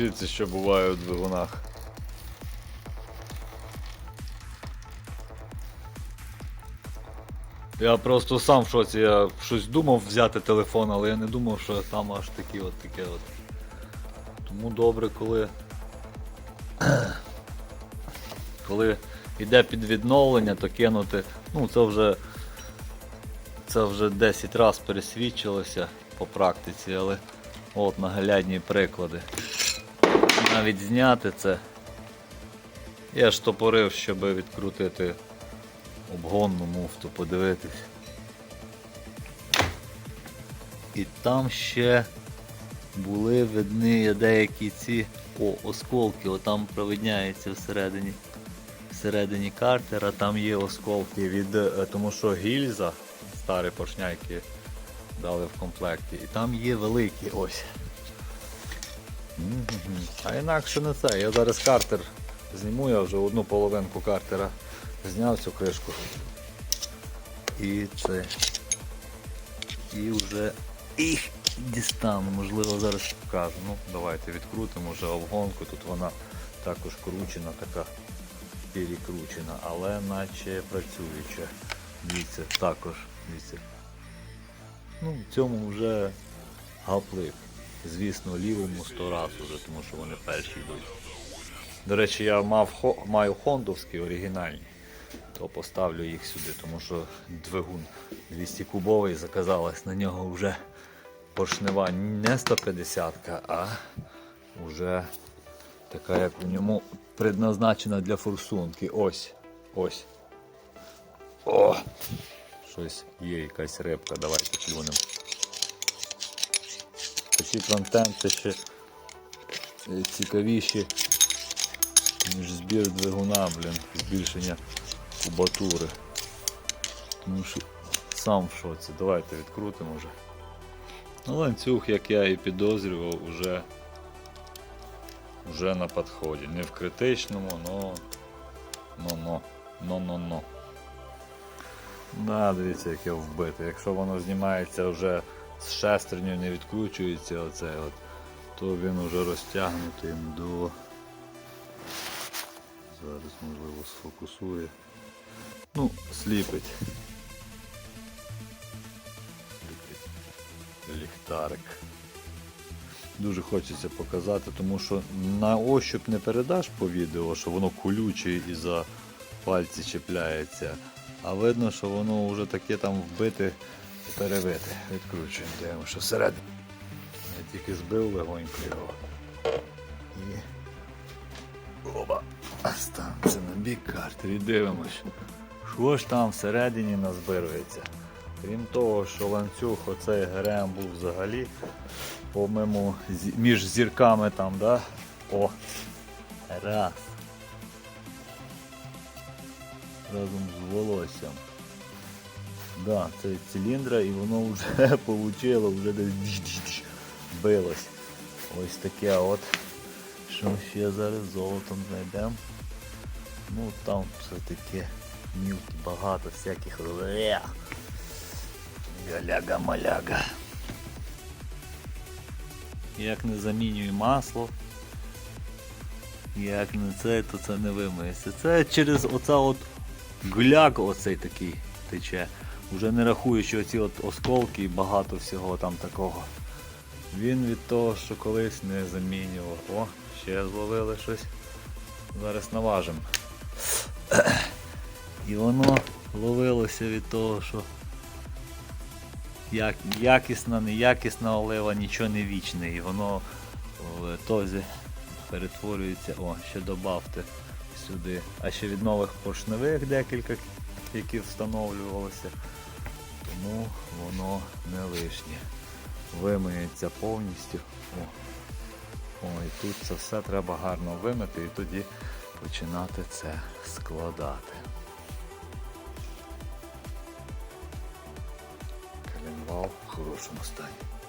Дивіться, що буває у двигунах. Я просто сам в шоці, я щось думав взяти телефон, але я не думав, що там аж такі от таке от. Тому добре, коли. Коли йде під відновлення, то кинути. Ну це вже. Це вже 10 разів пересвідчилося по практиці, але от наглядні приклади. Навіть зняти це. Я ж топорив, щоб відкрутити обгонну муфту, подивитись. І там ще були видні деякі ці о, осколки, отам провидняється всередині. Всередині картера там є осколки від. е, Тому що гільза, старі поршняйки дали в комплекті. І там є великі ось. А інакше не це. Я зараз картер зніму, я вже одну половинку картера зняв цю кришку. І це. І вже їх дістану, можливо, зараз покажу. Ну, давайте відкрутимо вже обгонку. Тут вона також кручена, така перекручена, але наче працююча. Дивіться, також, дивіться. Ну, в цьому вже гаплик. Звісно, лівому 100 раз уже, тому що вони перші йдуть. До речі, я мав, маю хондовські оригінальні, то поставлю їх сюди, тому що двигун 200 кубовий заказалась на нього вже поршнева не 150-ка, а вже така, як у ньому предназначена для форсунки. Ось. Ось. О! Щось є, якась рибка. Давайте плюнемо. Такі контенти ще цікавіші, ніж збір двигуна, блін, збільшення кубатури. Тому що сам в шоці. Давайте відкрутимо вже. Ну, ланцюг, як я і підозрював, уже, уже на підході. Не в критичному, но но но но но но Да, дивіться, яке вбите. Якщо воно знімається вже з шестерню, не відкручується оце от, то він вже розтягнутий до. Зараз можливо сфокусує. Ну, сліпить. Сліпить ліхтарик. Дуже хочеться показати, тому що на ощуп не передаш по відео, що воно колюче і за пальці чіпляється. А видно, що воно вже таке там вбите і перебите. Відкручуємо, дивимося, що всередині. Я тільки збив легонько його. І. Оба. Ставимося на бік картер і дивимось. Що ж там всередині назбирується. Крім того, що ланцюг оцей ГРМ був взагалі по-моєму між зірками там, да? О! Раз. Разом з волоссям. Да, це циліндра і воно вже получило, вже десь билось. Ось таке от. Що ще зараз золотом знайдемо. Ну там все таке мілки багато всяких. Галяга-маляга. Як не замінюю масло, як не це, то це не вимиється. Це через оця от гуляк оцей такий тече. Уже не рахуючи оці от осколки і багато всього там такого. Він від того, що колись не замінював. О, ще зловили щось. Зараз наважимо. І воно ловилося від того, що як, якісна, неякісна олива, нічого не вічне. І воно в тозі перетворюється. О, ще додавте сюди. А ще від нових поршневих декілька, які встановлювалися. Тому воно не лишнє. Вимиється повністю. О. О, і тут це все треба гарно вимити і тоді починати це складати. Калінвал в хорошому стані.